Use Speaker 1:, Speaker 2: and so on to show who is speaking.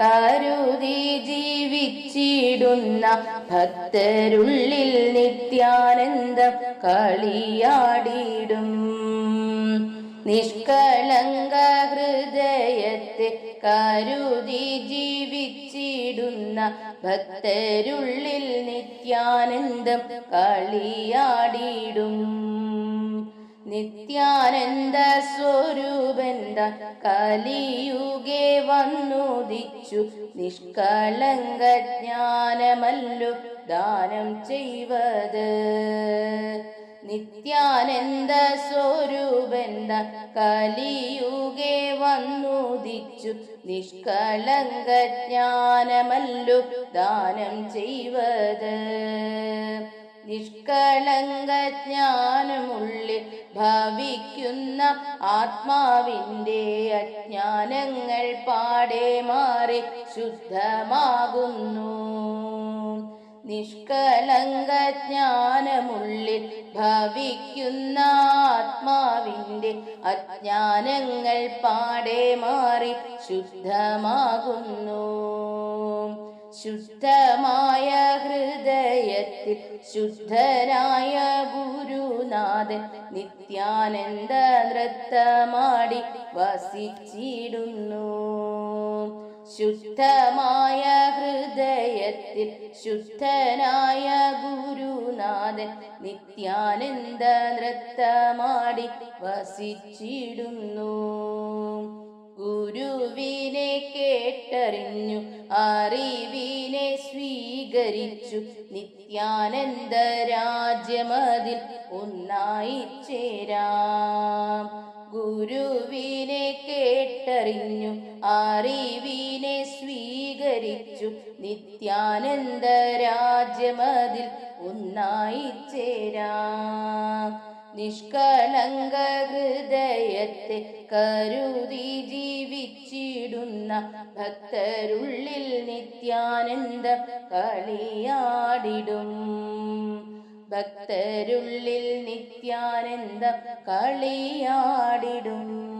Speaker 1: കരുതി ജീവിച്ചിടുന്ന ഭക്തരുള്ളിൽ നിത്യാനന്ദം കളിയാടിയിടും നിഷ്കളങ്ക ഹൃദയത്തെ കരുതി ജീവിച്ചിടുന്ന ഭക്തരുള്ളിൽ നിത്യാനന്ദം കളിയാടിയിടും നിത്യാനന്ദ സ്വരൂപന്ത കലിയുഗെ വന്നുദിച്ചു. നിഷ്കളങ്ക ജ്ഞാനമല്ലു ദാനം ചെയ്വത്. നിത്യാനന്ദ സ്വരൂപന്ത കലിയുഗെ വന്നുദിച്ചു. നിഷ്കളങ്ക ജ്ഞാനമല്ലു ദാനം ചെയ്വത്. നിഷ്കളങ്ക ജ്ഞാനമുള്ളിൽ ഭവിക്കുന്ന ആത്മാവിന്റെ അജ്ഞാനങ്ങൾ പാടെ മാറി ശുദ്ധമാകുന്നു. നിഷ്കളങ്ക ജ്ഞാനമുള്ളിൽ ഭവിക്കുന്ന ആത്മാവിന്റെ അജ്ഞാനങ്ങൾ പാടെ മാറി ശുദ്ധമാകുന്നു. ശുദ്ധമായ ഹൃദയത്തിൽ ശുദ്ധനായ ഗുരുനാഥൻ നിത്യാനന്ദ നൃത്തമാടി വസിച്ചിടുന്നു. ശുദ്ധമായ ഹൃദയത്തിൽ ശുദ്ധനായ ഗുരുനാഥൻ നിത്യാനന്ദ നൃത്തമാടി വസിച്ചിടുന്നു. ഗുരുവിനെ കേട്ടറിഞ്ഞു അറിവിനെ സ്വീകരിച്ചു. നിത്യാനന്ദ രാജ്യമതിൽ ഒന്നായി ചേരാം. ഗുരുവിനെ കേട്ടറിഞ്ഞു അറിവിനെ സ്വീകരിച്ചു. നിത്യാനന്ദ രാജ്യമതിൽ ഒന്നായി ചേരാം. നിഷ്കളങ്ക ഹൃദയത്തെ കരുതി ജീവിച്ചിടുന്ന ഭക്തരുള്ളിൽ നിത്യാനന്ദ കളിയാടിടും. ഭക്തരുള്ളിൽ നിത്യാനന്ദ കളിയാടിടും.